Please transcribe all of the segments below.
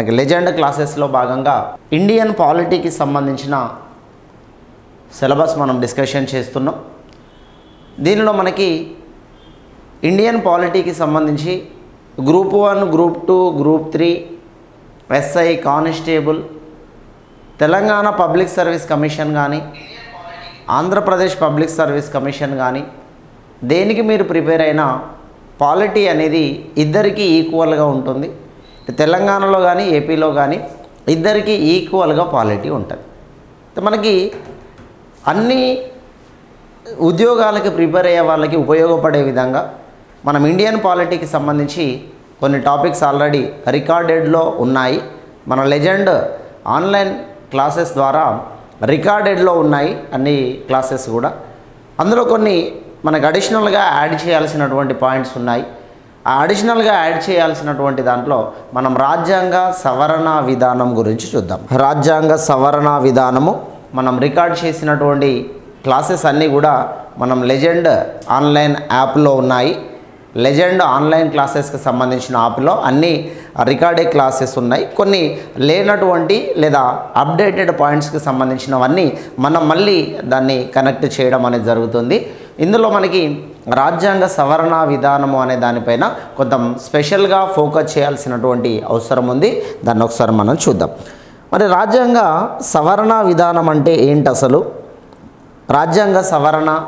మనకి లెజెండ్ క్లాసెస్లో భాగంగా ఇండియన్ పాలిటీకి సంబంధించిన సిలబస్ మనం డిస్కషన్ చేస్తున్నాం. దీనిలో మనకి ఇండియన్ పాలిటీకి సంబంధించి group one group two group three SI constable Telangana public service commission కానీ ఆంధ్రప్రదేశ్ పబ్లిక్ సర్వీస్ కమిషన్ కానీ దేనికి మీరు ప్రిపేర్ అయినా పాలిటీ అనేది ఇద్దరికీ ఈక్వల్గా ఉంటుంది. తెలంగాణలో కానీ ఏపీలో కానీ ఇద్దరికీ ఈక్వల్గా పాలిటీ ఉంటుంది. మనకి అన్ని ఉద్యోగాలకి ప్రిపేర్ అయ్యే వాళ్ళకి ఉపయోగపడే విధంగా మనం ఇండియన్ పాలిటీకి సంబంధించి కొన్ని టాపిక్స్ ఆల్రెడీ రికార్డెడ్లో ఉన్నాయి. మన లెజెండ్ ఆన్లైన్ క్లాసెస్ ద్వారా రికార్డెడ్లో ఉన్నాయి అన్ని క్లాసెస్ కూడా. అందులో కొన్ని మనకు అడిషనల్గా యాడ్ చేయాల్సినటువంటి పాయింట్స్ ఉన్నాయి. అడిషనల్గా యాడ్ చేయాల్సినటువంటి దాంట్లో మనం రాజ్యాంగ సవరణ విధానం గురించి చూద్దాం. రాజ్యాంగ సవరణ విధానము మనం రికార్డ్ చేసినటువంటి క్లాసెస్ అన్నీ కూడా మనం లెజెండ్ ఆన్లైన్ యాప్లో ఉన్నాయి. లెజెండ్ ఆన్లైన్ క్లాసెస్కి సంబంధించిన యాప్లో అన్ని రికార్డెడ్ క్లాసెస్ ఉన్నాయి. కొన్ని లేనటువంటి లేదా అప్డేటెడ్ పాయింట్స్కి సంబంధించినవన్నీ మనం మళ్ళీ దాన్ని కనెక్ట్ చేయడం అనేది జరుగుతుంది. ఇందులో మనకి రాజ్యాంగ సవరణ విధానము అనే దానిపైన కొంత స్పెషల్గా ఫోకస్ చేయాల్సినటువంటి అవసరం ఉంది. దాన్ని ఒకసారి మనం చూద్దాం. మరి రాజ్యాంగ సవరణ విధానం అంటే ఏంటి అసలు? రాజ్యాంగ సవరణ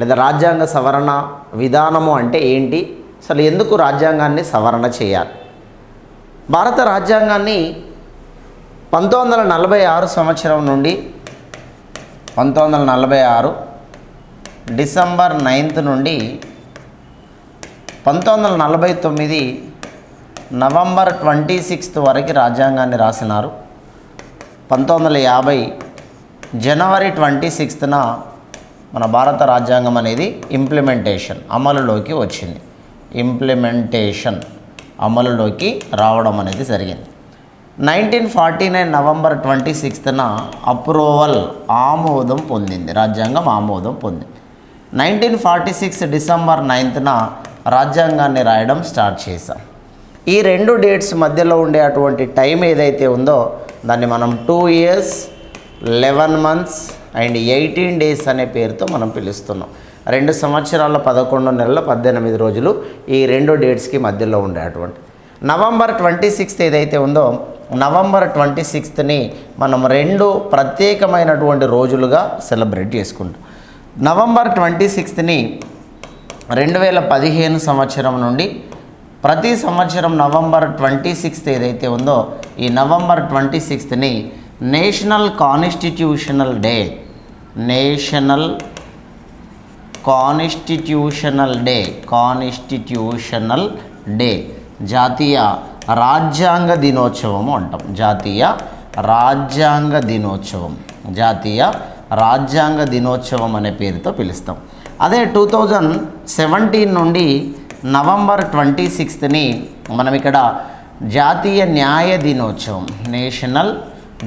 లేదా రాజ్యాంగ సవరణ విధానము అంటే ఏంటి? అసలు ఎందుకు రాజ్యాంగాన్ని సవరణ చేయాలి? భారత రాజ్యాంగాన్ని పంతొమ్మిది వందల నలభై ఆరు సంవత్సరం నుండి పంతొమ్మిది వందల నలభై ఆరు డిసెంబర్ నైన్త్ నుండి పంతొమ్మిది వందల నలభై తొమ్మిది నవంబర్ ట్వంటీ సిక్స్త్ వరకు రాజ్యాంగాన్ని రాసినారు. పంతొమ్మిది వందల యాభై జనవరి ట్వంటీ సిక్స్త్న మన భారత రాజ్యాంగం అనేది ఇంప్లిమెంటేషన్ అమలులోకి వచ్చింది. ఇంప్లిమెంటేషన్ అమలులోకి రావడం అనేది జరిగింది. Nineteen forty nine November twenty సిక్స్త్న approval ఆమోదం పొందింది. రాజ్యాంగం ఆమోదం పొందింది. నైన్టీన్ ఫార్టీ సిక్స్ డిసెంబర్ నైన్త్న రాజ్యాంగాన్ని రాయడం స్టార్ట్ చేశాం. ఈ రెండు డేట్స్ మధ్యలో ఉండే అటువంటి టైం ఏదైతే ఉందో దాన్ని మనం two years eleven months and eighteen days అనే పేరుతో మనం పిలుస్తున్నాం. రెండు సంవత్సరాల పదకొండు నెలల పద్దెనిమిది రోజులు ఈ రెండు డేట్స్కి మధ్యలో ఉండే అటువంటి. నవంబర్ ట్వంటీ సిక్స్త్ ఏదైతే ఉందో నవంబర్ ట్వంటీ సిక్స్త్ని మనం రెండు ప్రత్యేకమైనటువంటి రోజులుగా సెలబ్రేట్ చేసుకుంటాం. నవంబర్ ట్వంటీ సిక్స్త్ని రెండు వేల పదిహేను సంవత్సరం నుండి ప్రతి సంవత్సరం నవంబర్ ట్వంటీ సిక్స్త్ ఏదైతే ఉందో ఈ November twenty సిక్స్త్ని national constitutional day national constitutional day constitutional day జాతీయ రాజ్యాంగ దినోత్సవము అంటాం. జాతీయ రాజ్యాంగ దినోత్సవం జాతీయ రాజ్యాంగ దినోత్సవం అనే పేరుతో పిలుస్తాం. అదే టూ థౌజండ్ సెవెంటీన్ నుండి నవంబర్ ట్వంటీ సిక్స్త్ని మనం ఇక్కడ జాతీయ న్యాయ దినోత్సవం national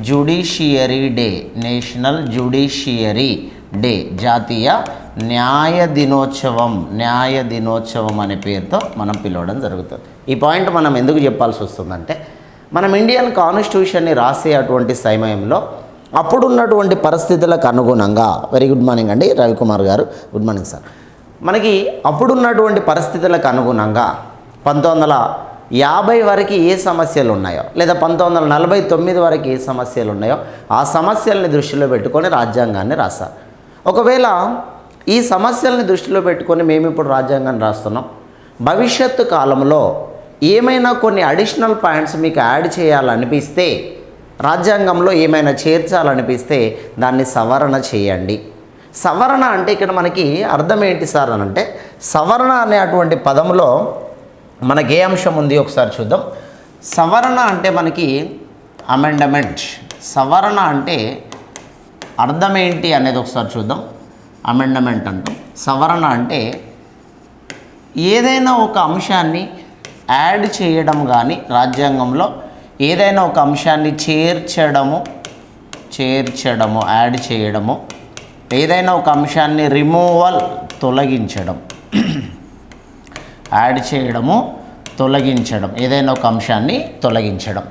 judiciary day national judiciary day జాతీయ న్యాయ దినోత్సవం న్యాయ దినోత్సవం అనే పేరుతో మనం పిలవడం జరుగుతుంది. ఈ పాయింట్ మనం ఎందుకు చెప్పాల్సి వస్తుందంటే మనం ఇండియన్ కాన్స్టిట్యూషన్ని రాసే అటువంటి సమయంలో అప్పుడున్నటువంటి పరిస్థితులకు అనుగుణంగా వెరీ గుడ్ మార్నింగ్ అండి రవికుమార్ గారు. గుడ్ మార్నింగ్ సార్ మనకి అప్పుడున్నటువంటి పరిస్థితులకు అనుగుణంగా పంతొమ్మిది వందల యాభై వరకు ఏ సమస్యలు ఉన్నాయో లేదా పంతొమ్మిది వందల నలభై తొమ్మిది వరకు ఏ సమస్యలు ఉన్నాయో ఆ సమస్యల్ని దృష్టిలో పెట్టుకొని రాజ్యాంగాన్ని రాశారు. ఒకవేళ ఈ సమస్యల్ని దృష్టిలో పెట్టుకొని మేము ఇప్పుడు రాజ్యాంగాన్ని రాస్తున్నాం. భవిష్యత్తు కాలంలో ఏమైనా కొన్ని అడిషనల్ పాయింట్స్ మీకు యాడ్ చేయాలనిపిస్తే రాజ్యాంగంలో ఏమైనా చేర్చాలనిపిస్తే దాన్ని సవరణ చేయండి. సవరణ అంటే ఇక్కడ మనకి అర్థం ఏంటి సార్ అని అంటే సవరణ అనేటువంటి పదంలో మనకి ఏ అంశం ఉంది ఒకసారి చూద్దాం. సవరణ అంటే మనకి అమెండమెంట్ సవరణ అంటే అర్థం ఏంటి అనేది ఒకసారి చూద్దాం. అమెండమెంట్ అంటాం. సవరణ అంటే ఏదైనా ఒక అంశాన్ని యాడ్ చేయడం కానీ రాజ్యాంగంలో ఏదైనా ఒక అంశాన్ని చేర్చడము చేర్చడము యాడ్ చేయడము ఏదైనా ఒక అంశాన్ని రిమూవల్ తొలగించడం యాడ్ చేయడము తొలగించడం ఏదైనా ఒక అంశాన్ని తొలగించడం.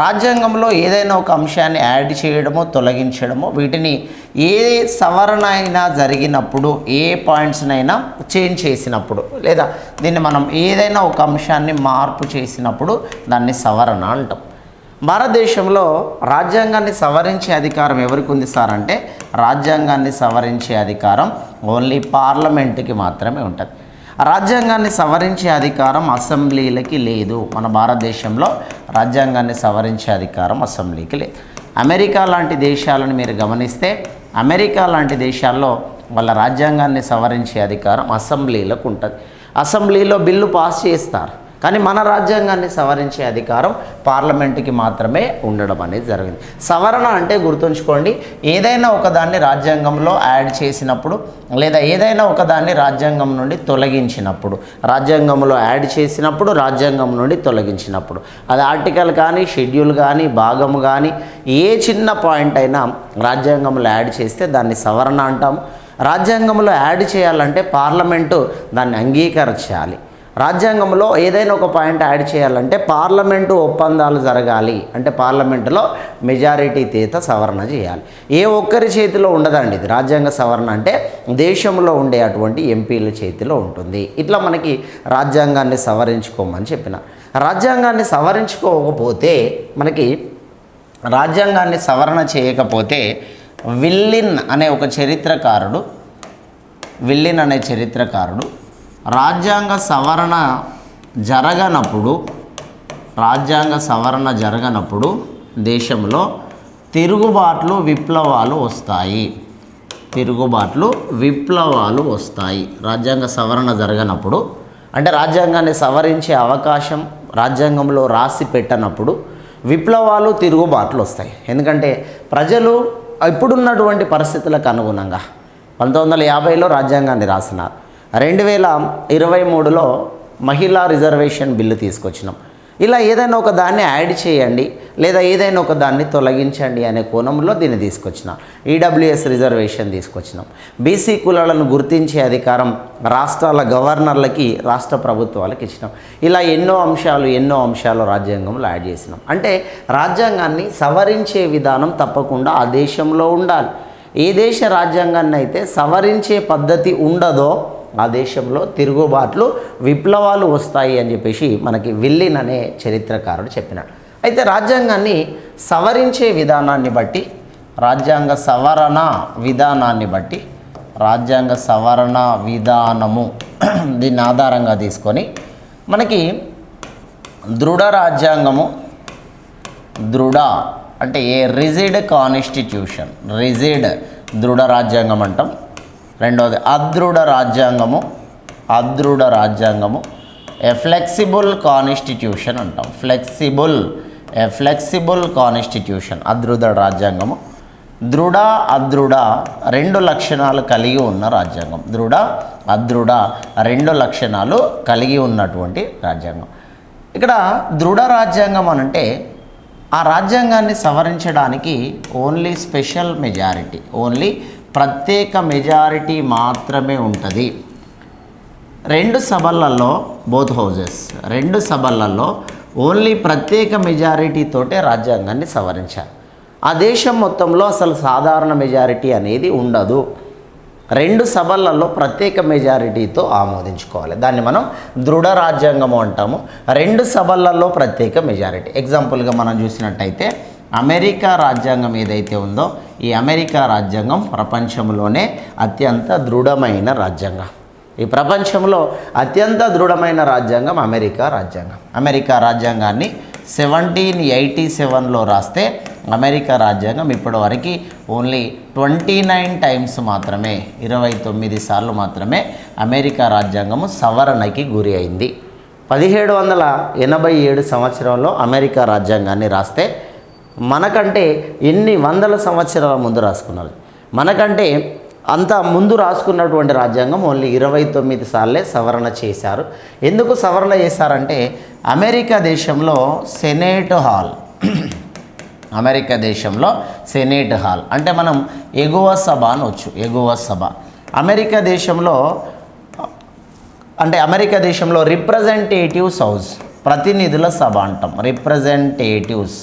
రాజ్యాంగంలో ఏదైనా ఒక అంశాన్ని యాడ్ చేయడమో తొలగించడమో వీటిని ఏ సవరణ అయినా జరిగినప్పుడు ఏ పాయింట్స్నైనా చేంజ్ చేసినప్పుడు లేదా దీన్ని మనం ఏదైనా ఒక అంశాన్ని మార్పు చేసినప్పుడు దాన్ని సవరణ అంటాం. భారతదేశంలో రాజ్యాంగాన్ని సవరించే అధికారం ఎవరికి ఉంది సార్ అంటే రాజ్యాంగాన్ని సవరించే అధికారం ఓన్లీ పార్లమెంటుకి మాత్రమే ఉంటుంది. రాజ్యాంగాన్ని సవరించే అధికారం అసెంబ్లీలకి లేదు. మన భారతదేశంలో రాజ్యాంగాన్ని సవరించే అధికారం అసెంబ్లీకి లేదు. అమెరికా లాంటి దేశాలను మీరు గమనిస్తే అమెరికా లాంటి దేశాల్లో వాళ్ళ రాజ్యాంగాన్ని సవరించే అధికారం అసెంబ్లీలకు ఉంటుంది. అసెంబ్లీలో బిల్లు పాస్ చేస్తారు. కానీ మన రాజ్యాంగాన్ని సవరించే అధికారం పార్లమెంటుకి మాత్రమే ఉండడం అనేది జరిగింది. సవరణ అంటే గుర్తుంచుకోండి ఏదైనా ఒకదాన్ని రాజ్యాంగంలో యాడ్ చేసినప్పుడు లేదా ఏదైనా ఒకదాన్ని రాజ్యాంగం నుండి తొలగించినప్పుడు రాజ్యాంగంలో యాడ్ చేసినప్పుడు రాజ్యాంగం నుండి తొలగించినప్పుడు అది ఆర్టికల్ కానీ షెడ్యూల్ కానీ భాగం కానీ ఏ చిన్న పాయింట్ అయినా రాజ్యాంగంలో యాడ్ చేస్తే దాన్ని సవరణ అంటాము. రాజ్యాంగంలో యాడ్ చేయాలంటే పార్లమెంటు దాన్ని అంగీకరించాలి. రాజ్యాంగంలో ఏదైనా ఒక పాయింట్ యాడ్ చేయాలంటే పార్లమెంటు ఒప్పందాలు జరగాలి. అంటే పార్లమెంటులో మెజారిటీ తీత సవరణ చేయాలి. ఏ ఒక్కరి చేతిలో ఉండదండి ఇది. రాజ్యాంగ సవరణ అంటే దేశంలో ఉండే అటువంటి ఎంపీల చేతిలో ఉంటుంది. ఇట్లా మనకి రాజ్యాంగాన్ని సవరించుకోమని చెప్పిన. రాజ్యాంగాన్ని సవరించుకోకపోతే మనకి రాజ్యాంగాన్ని సవరణ చేయకపోతే విల్లిన్ అనే ఒక చరిత్రకారుడు విల్లిన్ అనే చరిత్రకారుడు రాజ్యాంగ సవరణ జరగనప్పుడు రాజ్యాంగ సవరణ జరగనప్పుడు దేశంలో తిరుగుబాట్లు విప్లవాలు వస్తాయి. తిరుగుబాట్లు విప్లవాలు వస్తాయి. రాజ్యాంగ సవరణ జరగనప్పుడు అంటే రాజ్యాంగాన్ని సవరించే అవకాశం రాజ్యాంగంలో రాసి పెట్టనప్పుడు విప్లవాలు తిరుగుబాట్లు వస్తాయి. ఎందుకంటే ప్రజలు ఇప్పుడున్నటువంటి పరిస్థితులకు అనుగుణంగా పంతొమ్మిది వందల యాభైలో రాజ్యాంగాన్ని రాసినారు. రెండు వేల ఇరవై మూడులో మహిళా రిజర్వేషన్ బిల్లు తీసుకొచ్చినాం. ఇలా ఏదైనా ఒక దాన్ని యాడ్ చేయండి లేదా ఏదైనా ఒక దాన్ని తొలగించండి అనే కోణంలో దీన్ని తీసుకొచ్చినాం. ఈడబ్ల్యూఎస్ రిజర్వేషన్ తీసుకొచ్చినాం. బీసీ కులాలను గుర్తించే అధికారం రాష్ట్రాల గవర్నర్లకి రాష్ట్ర ప్రభుత్వాలకు ఇచ్చినాం. ఇలా ఎన్నో అంశాలు ఎన్నో అంశాలు రాజ్యాంగంలో యాడ్ చేసినాం. అంటే రాజ్యాంగాన్ని సవరించే విధానం తప్పకుండా ఆ దేశంలో ఉండాలి. ఏ దేశ రాజ్యాంగాన్ని అయితే సవరించే పద్ధతి ఉండదో ఆ దేశంలో తిరుగుబాట్లు విప్లవాలు వస్తాయి అని చెప్పేసి మనకి విల్లిన్ అనే చరిత్రకారుడు చెప్పినాడు. అయితే రాజ్యాంగాన్ని సవరించే విధానాన్ని బట్టి రాజ్యాంగ సవరణ విధానాన్ని బట్టి రాజ్యాంగ సవరణ విధానము దీన్ని ఆధారంగా తీసుకొని మనకి దృఢ రాజ్యాంగము దృఢ అంటే ఏ రిజిడ్ కాన్స్టిట్యూషన్ రిజిడ్ దృఢ రాజ్యాంగం అంటాం. రెండవది అదృఢ రాజ్యాంగము అదృఢ రాజ్యాంగము ఏ ఫ్లెక్సిబుల్ కాన్స్టిట్యూషన్ అంటాం. ఫ్లెక్సిబుల్ ఏ ఫ్లెక్సిబుల్ కాన్స్టిట్యూషన్ అదృఢ రాజ్యాంగము. దృఢ అదృఢ రెండు లక్షణాలు కలిగి ఉన్న రాజ్యాంగం. దృఢ అదృఢ రెండు లక్షణాలు కలిగి ఉన్నటువంటి రాజ్యాంగం. ఇక్కడ దృఢ రాజ్యాంగం అనంటే ఆ రాజ్యాంగాన్ని సవరించడానికి ఓన్లీ స్పెషల్ మెజారిటీ ఓన్లీ ప్రత్యేక మెజారిటీ మాత్రమే ఉంటుంది. రెండు సభలలో బోత్ హౌజెస్ రెండు సభలలో ఓన్లీ ప్రత్యేక మెజారిటీతోటే రాజ్యాంగాన్ని సవరించాలి ఆ దేశం మొత్తంలో అసలు సాధారణ మెజారిటీ అనేది ఉండదు. రెండు సభలలో ప్రత్యేక మెజారిటీతో ఆమోదించుకోవాలి. దాన్ని మనం దృఢ రాజ్యాంగము అంటాము. రెండు సభలలో ప్రత్యేక మెజారిటీ. ఎగ్జాంపుల్గా మనం చూసినట్టయితే అమెరికా రాజ్యాంగం ఏదైతే ఉందో ఈ అమెరికా రాజ్యాంగం ప్రపంచంలోనే అత్యంత దృఢమైన రాజ్యాంగం. ఈ ప్రపంచంలో అత్యంత దృఢమైన రాజ్యాంగం అమెరికా రాజ్యాంగం. అమెరికా రాజ్యాంగాన్ని సెవెంటీన్ ఎయిటీ సెవెన్లో రాస్తే అమెరికా రాజ్యాంగం ఇప్పటివరకు ఓన్లీ ట్వంటీ నైన్ టైమ్స్ మాత్రమే ఇరవై తొమ్మిది సార్లు మాత్రమే అమెరికా రాజ్యాంగము సవరణకి గురి అయింది. పదిహేడు వందల ఎనభై ఏడు సంవత్సరంలో అమెరికా రాజ్యాంగాన్ని రాస్తే మనకంటే ఎన్ని వందల సంవత్సరాల ముందు రాసుకున్నారు మనకంటే అంత ముందు రాసుకున్నటువంటి రాజ్యాంగం ఓన్లీ ఇరవై తొమ్మిది సార్లే సవరణ చేశారు. ఎందుకు సవరణ చేశారంటే అమెరికా దేశంలో సెనేట్ హాల్ అమెరికా దేశంలో సెనేట్ హాల్ అంటే మనం ఎగువ సభ అనొచ్చు ఎగువ సభ. అమెరికా దేశంలో అంటే అమెరికా దేశంలో రిప్రజెంటేటివ్స్ హౌస్ ప్రతినిధుల సభ అంటాం. రిప్రజెంటేటివ్స్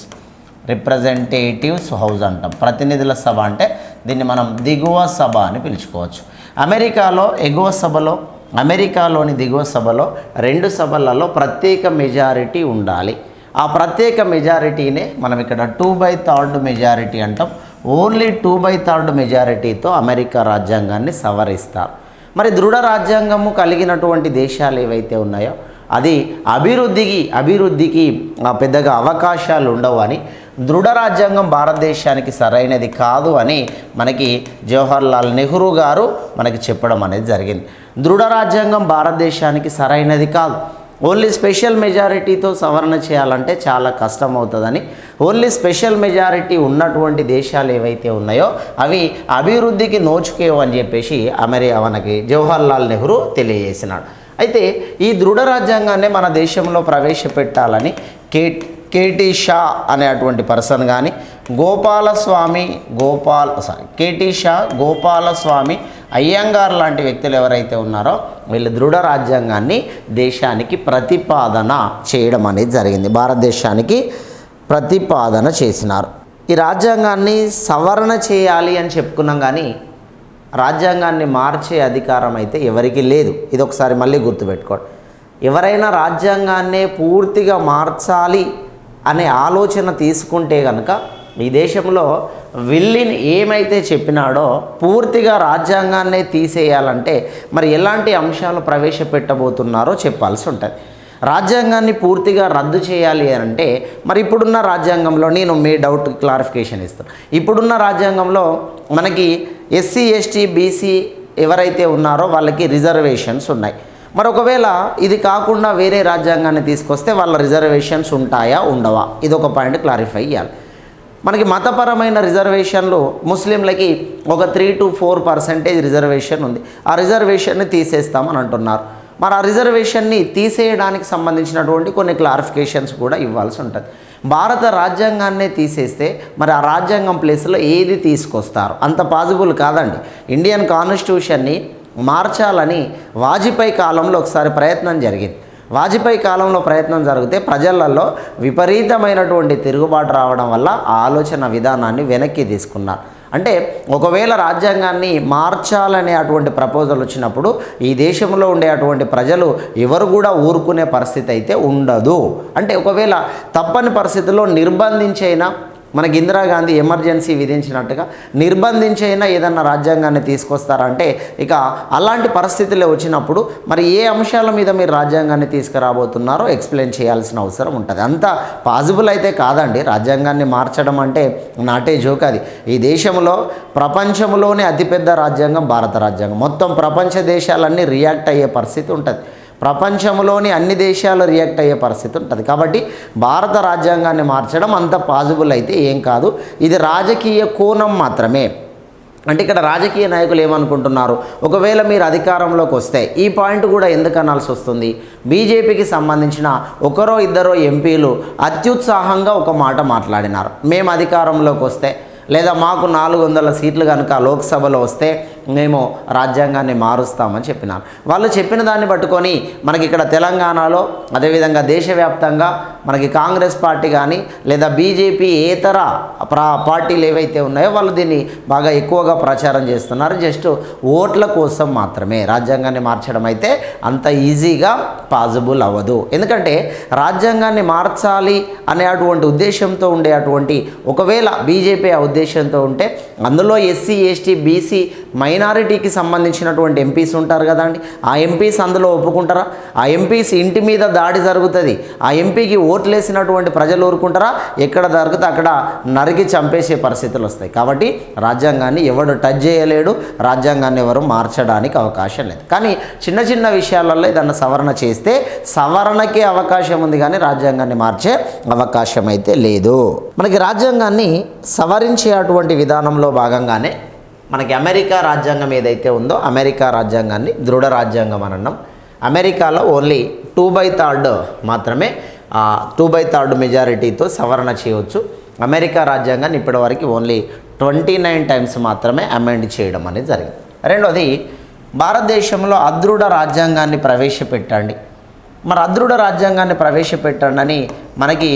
రిప్రజెంటేటివ్స్ హౌస్ అంటాం. ప్రతినిధుల సభ అంటే దీన్ని మనం దిగువ సభ అని పిలుచుకోవచ్చు. అమెరికాలో ఎగువ సభలో అమెరికాలోని దిగువ సభలో రెండు సభలలో ప్రత్యేక మెజారిటీ ఉండాలి. ఆ ప్రత్యేక మెజారిటీనే మనం ఇక్కడ టూ బై థర్డ్ మెజారిటీ అంటాం. ఓన్లీ టూ బై థర్డ్ మెజారిటీతో అమెరికా రాజ్యాంగాన్ని సవరిస్తారు. మరి దృఢ రాజ్యాంగము కలిగినటువంటి దేశాలు ఏవైతే ఉన్నాయో అది అభివృద్ధికి అభివృద్ధికి పెద్దగా అవకాశాలు ఉండవు అని దృఢ రాజ్యాంగం భారతదేశానికి సరైనది కాదు అని మనకి జవహర్లాల్ నెహ్రూ గారు మనకి చెప్పడం అనేది జరిగింది. దృఢ రాజ్యాంగం భారతదేశానికి సరైనది కాదు. ఓన్లీ స్పెషల్ మెజారిటీతో సవరణ చేయాలంటే చాలా కష్టం అవుతుందని ఓన్లీ స్పెషల్ మెజారిటీ ఉన్నటువంటి దేశాలు ఏవైతే ఉన్నాయో అవి అభివృద్ధికి నోచుకేవు అని చెప్పేసి అమెరి మనకి జవహర్లాల్ నెహ్రూ తెలియజేసినాడు. అయితే ఈ దృఢ రాజ్యాంగాన్ని మన దేశంలో ప్రవేశపెట్టాలని కేట్ కేటీ షా అనేటువంటి పర్సన్ కానీ గోపాలస్వామి గోపాల్ సారీ కేటీ షా గోపాలస్వామి అయ్యంగార్ లాంటి వ్యక్తులు ఎవరైతే ఉన్నారో వీళ్ళు దృఢ రాజ్యాంగాన్ని దేశానికి ప్రతిపాదన చేయడం అనేది జరిగింది. భారతదేశానికి ప్రతిపాదన చేసినారు. ఈ రాజ్యాంగాన్ని సవరణ చేయాలి అని చెప్పుకున్నాం కానీ రాజ్యాంగాన్ని మార్చే అధికారం అయితే ఎవరికీ లేదు. ఇది ఒకసారి మళ్ళీ గుర్తుపెట్టుకోండి. ఎవరైనా రాజ్యాంగాన్నే పూర్తిగా మార్చాలి అనే ఆలోచన తీసుకుంటే కనుక ఈ దేశంలో విల్లిని ఏమైతే చెప్పినాడో పూర్తిగా రాజ్యాంగాన్నే తీసేయాలంటే మరి ఎలాంటి అంశాలు ప్రవేశపెట్టబోతున్నారో చెప్పాల్సి ఉంటుంది. రాజ్యాంగాన్ని పూర్తిగా రద్దు చేయాలి అని అంటే మరి ఇప్పుడున్న రాజ్యాంగంలో నేను మీ డౌట్ క్లారిఫికేషన్ ఇస్తాను ఇప్పుడున్న రాజ్యాంగంలో మనకి ఎస్సీ ఎస్టీ బీసీ ఎవరైతే ఉన్నారో వాళ్ళకి రిజర్వేషన్స్ ఉన్నాయి. మరి ఒకవేళ ఇది కాకుండా వేరే రాజ్యాంగాన్ని తీసుకొస్తే వాళ్ళ రిజర్వేషన్స్ ఉంటాయా ఉండవా? ఇది ఒక పాయింట్ క్లారిఫై చేయాలి. మనకి మతపరమైన రిజర్వేషన్లు ముస్లింలకి ఒక three to four percentage reservation ఉంది. ఆ రిజర్వేషన్ని తీసేస్తామని అంటున్నారు. మరి ఆ రిజర్వేషన్ని తీసేయడానికి సంబంధించినటువంటి కొన్ని క్లారిఫికేషన్స్ కూడా ఇవ్వాల్సి ఉంటుంది. భారత రాజ్యాంగాన్నే తీసేస్తే మరి ఆ రాజ్యాంగం ప్లేస్లో ఏది తీసుకొస్తారు? అంత పాసిబుల్ కాదండి. ఇండియన్ కాన్స్టిట్యూషన్ని మార్చాలని వాజ్పేయి కాలంలో ఒకసారి ప్రయత్నం జరిగింది. వాజ్పేయి కాలంలో ప్రయత్నం జరిగితే ప్రజలలో విపరీతమైనటువంటి తిరుగుబాటు రావడం వల్ల ఆ ఆలోచన విధానాన్ని వెనక్కి తీసుకున్నారు. అంటే ఒకవేళ రాజ్యాంగాన్ని మార్చాలనే అటువంటి ప్రపోజల్ వచ్చినప్పుడు ఈ దేశంలో ఉండే అటువంటి ప్రజలు ఎవరు కూడా ఊరుకునే పరిస్థితి అయితే ఉండదు. అంటే ఒకవేళ తప్పని పరిస్థితుల్లో నిర్బంధించైనా మనకి ఇందిరాగాంధీ ఎమర్జెన్సీ విధించినట్టుగా నిర్బంధించైనా ఏదన్నా రాజ్యాంగాన్ని తీసుకొస్తారంటే ఇక అలాంటి పరిస్థితులే వచ్చినప్పుడు మరి ఏ అంశాల మీద మీరు రాజ్యాంగాన్ని తీసుకురాబోతున్నారో ఎక్స్ప్లెయిన్ చేయాల్సిన అవసరం ఉంటుంది. అంత పాసిబుల్ అయితే కాదండి. రాజ్యాంగాన్ని మార్చడం అంటే నాటే జోక్ అది. ఈ దేశంలో ప్రపంచంలోనే అతిపెద్ద రాజ్యాంగం భారత రాజ్యాంగం. మొత్తం ప్రపంచ దేశాలన్నీ రియాక్ట్ అయ్యే పరిస్థితి ఉంటుంది. ప్రపంచంలోని అన్ని దేశాలు రియాక్ట్ అయ్యే పరిస్థితి ఉంటుంది. కాబట్టి భారత రాజ్యాంగాన్ని మార్చడం అంత పాజిబుల్ అయితే ఏం కాదు. ఇది రాజకీయ కోణం మాత్రమే. అంటే ఇక్కడ రాజకీయ నాయకులు ఏమనుకుంటున్నారు? ఒకవేళ మీరు అధికారంలోకి వస్తే ఈ పాయింట్ కూడా ఎందుకు అనాల్సి వస్తుంది? బీజేపీకి సంబంధించిన ఒకరో ఇద్దరో ఎంపీలు అత్యుత్సాహంగా ఒక మాట మాట్లాడినారు. మేము అధికారంలోకి వస్తే లేదా మాకు నాలుగు వందల సీట్లు కనుక లోక్సభలో వస్తే మేము రాజ్యాంగాన్ని మారుస్తామని చెప్పినారు. వాళ్ళు చెప్పిన దాన్ని పట్టుకొని మనకి ఇక్కడ తెలంగాణలో అదేవిధంగా దేశవ్యాప్తంగా మనకి కాంగ్రెస్ పార్టీ కానీ లేదా బీజేపీ ఏతర ప్రా పార్టీలు ఏవైతే ఉన్నాయో వాళ్ళు దీన్ని బాగా ఎక్కువగా ప్రచారం చేస్తున్నారు. జస్ట్ ఓట్ల కోసం మాత్రమే రాజ్యాంగాన్ని మార్చడం అయితే అంత ఈజీగా పాసిబుల్ అవ్వదు. ఎందుకంటే రాజ్యాంగాన్ని మార్చాలి అనే అటువంటి ఉద్దేశంతో ఉండే అటువంటి ఒకవేళ బీజేపీ ఆ ఉద్దేశంతో ఉంటే అందులో ఎస్సీ ఎస్టీ బీసీ మైనారిటీకి సంబంధించినటువంటి ఎంపీస్ ఉంటారు కదండి. ఆ ఎంపీస్ అందులో ఒప్పుకుంటారా? ఆ ఎంపీస్ ఇంటి మీద దాడి జరుగుతుంది. ఆ ఎంపీకి ఓట్లేసినటువంటి ప్రజలు ఊరుకుంటారా? ఎక్కడ దొరికితే అక్కడ నరికి చంపేసే పరిస్థితులు వస్తాయి. కాబట్టి రాజ్యాంగాన్ని ఎవడు టచ్ చేయలేడు రాజ్యాంగాన్ని ఎవరు మార్చడానికి అవకాశం లేదు. కానీ చిన్న చిన్న విషయాలలో ఏదన్నా సవరణ చేస్తే సవరణకే అవకాశం ఉంది కానీ రాజ్యాంగాన్ని మార్చే అవకాశం అయితే లేదు. మనకి రాజ్యాంగాన్ని సవరించే అటువంటి విధానంలో భాగంగానే మనకి అమెరికా రాజ్యాంగం ఏదైతే ఉందో అమెరికా రాజ్యాంగాన్ని దృఢ రాజ్యాంగం అని అన్నాం. అమెరికాలో ఓన్లీ టూ బై థర్డ్ మాత్రమే టూ బై థర్డ్ మెజారిటీతో సవరణ చేయవచ్చు. అమెరికా రాజ్యాంగాన్ని ఇప్పటివరకు ఓన్లీ ట్వంటీ నైన్ టైమ్స్ మాత్రమే అమెండ్ చేయడం అనేది జరిగింది. రెండోది భారతదేశంలో అదృఢ రాజ్యాంగాన్ని ప్రవేశపెట్టండి. మరి అదృఢ రాజ్యాంగాన్ని ప్రవేశపెట్టండి అని మనకి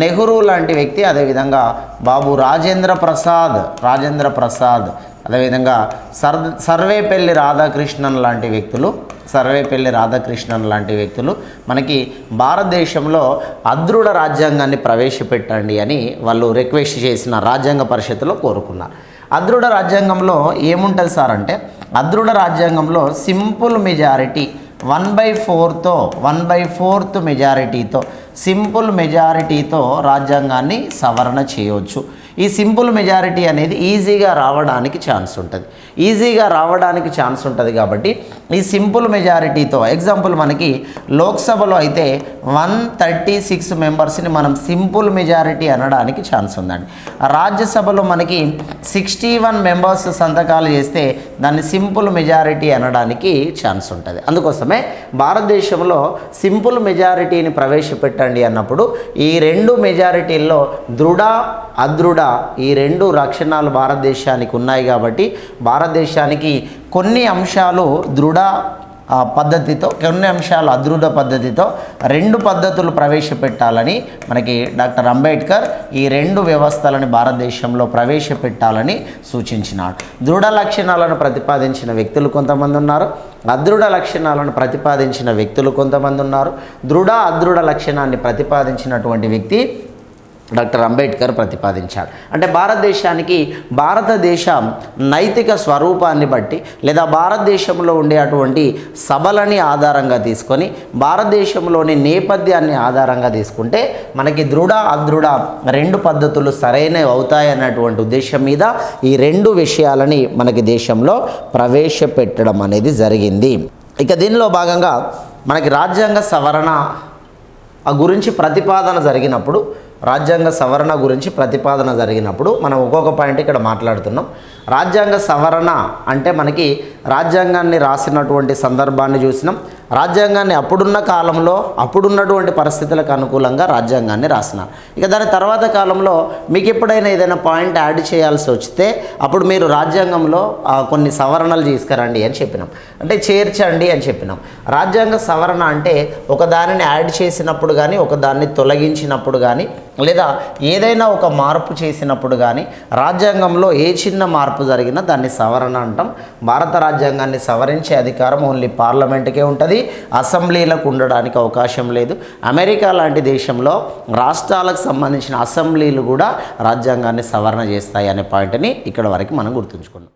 నెహ్రూ లాంటి వ్యక్తి అదేవిధంగా బాబు రాజేంద్ర ప్రసాద్ రాజేంద్ర ప్రసాద్ అదేవిధంగా సర్ సర్వేపల్లి రాధాకృష్ణన్ లాంటి వ్యక్తులు సర్వేపల్లి రాధాకృష్ణన్ లాంటి వ్యక్తులు మనకి భారతదేశంలో అదృఢ రాజ్యాంగాన్ని ప్రవేశపెట్టండి అని వాళ్ళు రిక్వెస్ట్ చేసిన రాజ్యాంగ పరిషత్తులో కోరుకున్నారు. అదృఢ రాజ్యాంగంలో ఏముంటుంది సార్ అంటే అదృఢ రాజ్యాంగంలో సింపుల్ మెజారిటీ వన్ బై ఫోర్తో వన్ బై ఫోర్త్ మెజారిటీతో సింపుల్ మెజారిటీతో రాజ్యాంగాన్ని సవరణ చేయవచ్చు ఈ సింపుల్ మెజారిటీ అనేది ఈజీగా రావడానికి ఛాన్స్ ఉంటుంది. ఈజీగా రావడానికి ఛాన్స్ ఉంటుంది కాబట్టి ఈ సింపుల్ మెజారిటీతో ఎగ్జాంపుల్ మనకి లోక్సభలో అయితే వన్ థర్టీ సిక్స్ మెంబర్స్ని మనం సింపుల్ మెజారిటీ అనడానికి ఛాన్స్ ఉందండి. రాజ్యసభలో మనకి సిక్స్టీ వన్ మెంబర్స్ సంతకాలు చేస్తే దాన్ని సింపుల్ మెజారిటీ అనడానికి ఛాన్స్ ఉంటుంది. అందుకోసమే భారతదేశంలో సింపుల్ మెజారిటీని ప్రవేశపెట్టండి అన్నప్పుడు ఈ రెండు మెజారిటీల్లో దృఢ అదృఢ ఈ రెండు లక్షణాలు భారతదేశానికి ఉన్నాయి కాబట్టి భారతదేశానికి కొన్ని అంశాలు దృఢ పద్ధతితో కొన్ని అంశాలు అదృఢ పద్ధతితో రెండు పద్ధతులు ప్రవేశపెట్టాలని మనకి డాక్టర్ అంబేద్కర్ ఈ రెండు వ్యవస్థలను భారతదేశంలో ప్రవేశపెట్టాలని సూచించినాడు. దృఢ లక్షణాలను ప్రతిపాదించిన వ్యక్తులు కొంతమంది ఉన్నారు. అదృఢ లక్షణాలను ప్రతిపాదించిన వ్యక్తులు కొంతమంది ఉన్నారు. దృఢ అదృఢ లక్షణాన్ని ప్రతిపాదించినటువంటి వ్యక్తి డాక్టర్ అంబేద్కర్ ప్రతిపాదించాడు అంటే భారతదేశానికి భారతదేశ నైతిక స్వరూపాన్ని బట్టి లేదా భారతదేశంలో ఉండే అటువంటి సభలని ఆధారంగా తీసుకొని భారతదేశంలోని నేపథ్యాన్ని ఆధారంగా తీసుకుంటే మనకి దృఢ అదృఢ రెండు పద్ధతులు సరైనవి అవుతాయన్నటువంటి ఉద్దేశం మీద ఈ రెండు విషయాలని మనకి దేశంలో ప్రవేశపెట్టడం అనేది జరిగింది. ఇక దీనిలో భాగంగా మనకి రాజ్యాంగ సవరణ గురించి ప్రతిపాదన జరిగినప్పుడు రాజ్యాంగ సవరణ గురించి ప్రతిపాదన జరిగినప్పుడు మనం ఒక్కొక్క పాయింట్ ఇక్కడ మాట్లాడుతున్నాం. రాజ్యాంగ సవరణ అంటే మనకి రాజ్యాంగాన్ని రాసినటువంటి సందర్భాన్ని చూసినాం. రాజ్యాంగాన్ని అప్పుడున్న కాలంలో అప్పుడున్నటువంటి పరిస్థితులకు అనుకూలంగా రాజ్యాంగాన్ని రాసినారు. ఇక దాని తర్వాత కాలంలో మీకు ఎప్పుడైనా ఏదైనా పాయింట్ యాడ్ చేయాల్సి వస్తే అప్పుడు మీరు రాజ్యాంగంలో కొన్ని సవరణలు తీసుకురండి అని చెప్పినాం. అంటే చేర్చండి అని చెప్పినాం. రాజ్యాంగ సవరణ అంటే ఒక దానిని యాడ్ చేసినప్పుడు కానీ ఒక దాన్ని తొలగించినప్పుడు కానీ లేదా ఏదైనా ఒక మార్పు చేసినప్పుడు కానీ రాజ్యాంగంలో ఏ చిన్న మార్పు జరిగినా దాన్ని సవరణ అంటాం. భారత రాజ్యాంగాన్ని సవరించే అధికారం ఓన్లీ పార్లమెంట్కే ఉంటుంది. అసెంబ్లీలకు ఉండడానికి అవకాశం లేదు. అమెరికా లాంటి దేశంలో రాష్ట్రాలకు సంబంధించిన అసెంబ్లీలు కూడా రాజ్యాంగాన్ని సవరణ చేస్తాయి అనే పాయింట్ని ఇక్కడ వరకు మనం గుర్తుంచుకున్నాం.